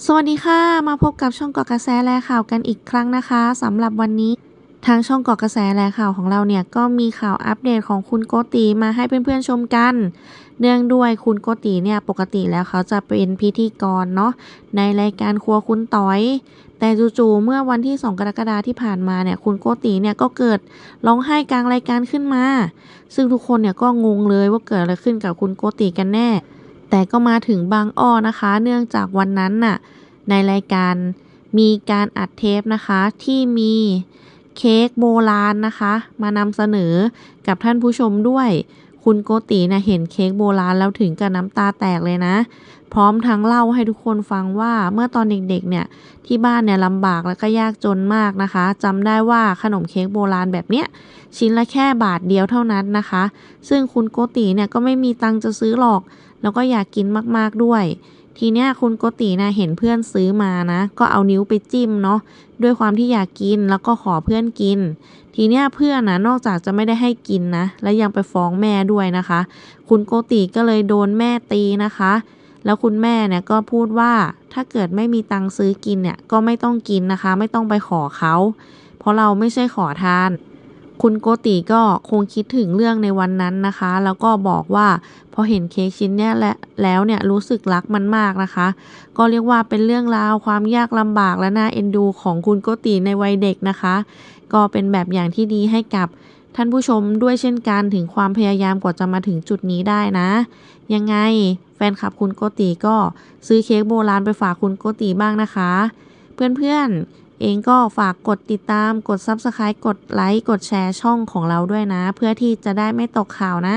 สวัสดีค่ะ มาพบกับช่องเกาะกระแสแลข่าวกันอีกครั้งนะคะสำหรับวันนี้ทางช่องเกาะกระแสแลข่าวของเราเนี่ยก็มีข่าวอัปเดตของคุณโกติมาให้เพื่อนๆชมกัน เนื่องด้วยคุณโกติเนี่ยปกติแล้วเขาจะเป็นพิธีกรเนาะในรายการครัวคุณต๋อย แต่จู่ๆเมื่อวันที่ 2 กรกฎาคมที่ผ่านมาเนี่ยคุณโกติเนี่ยก็เกิดร้องไห้กลางรายการขึ้นมา ซึ่งทุกคนเนี่ยก็งงเลยว่าเกิดอะไรขึ้นกับคุณโกติกันแน่ แต่ก็มาถึงบางอ้อนะคะ เนื่องจากวันนั้นน่ะในรายการมีการอัดเทปนะคะที่มีเค้กโบราณนะคะ มานำเสนอกับท่านผู้ชมด้วย คุณโกตินะเห็นเค้กโบราณแล้วถึงกับน้ำตาแตกเลยนะ พร้อมทั้งเล่าให้ทุกคนฟังว่าเมื่อตอนเด็กๆเนี่ยที่บ้านเนี่ยลำบากแล้วก็ยากจนมากนะคะจำได้ว่าขนมเค้กโบราณแบบเนี้ยชิ้นละแค่บาทเดียวเท่านั้นนะคะ ซึ่งคุณโกติเนี่ยก็ไม่มีตังจะซื้อหรอก แล้วก็อยากกินมากๆด้วย ทีเนี้ยคุณโกตินะเห็นเพื่อนซื้อมานะ ก็เอานิ้วไปจิ้มเนาะด้วยความที่อยากกินแล้วก็ขอเพื่อนกิน ทีเนี้ยเพื่อนนะนอกจากจะไม่ได้ให้กินนะ และยังไปฟ้องแม่ด้วยนะคะ คุณโกติก็เลยโดนแม่ตีนะคะ แล้วคุณแม่เนี่ยก็พูดว่าถ้าเกิดไม่มีตังค์ซื้อกินเนี่ยก็ไม่ต้องกินนะคะ ไม่ต้องไปขอเขา เพราะเราไม่ใช่ขอทาน คุณโกติก็คงคิดถึงเรื่องในวันนั้นนะคะ แล้วก็บอกว่าพอเห็นเค้กชิ้นเนี้ยและแล้วเนี่ยรู้สึกรักมันมากนะคะ ก็เรียกว่าเป็นเรื่องราวความยากลำบากและน่าเอ็นดูของคุณโกติในวัยเด็กนะคะ ก็เป็นแบบอย่างที่ดีให้กับ ท่านผู้ชมด้วยเช่นกันถึงความพยายามกว่าจะมาถึงจุดนี้ได้นะ ยังไงแฟนคลับคุณโกติก็ซื้อเค้กโบราณไปฝากคุณโกติบ้างนะคะ เพื่อนๆเองก็ฝากกดติดตามกด Subscribe กดไลค์กดแชร์ช่องของเราด้วยนะ เพื่อที่จะได้ไม่ตกข่าวนะ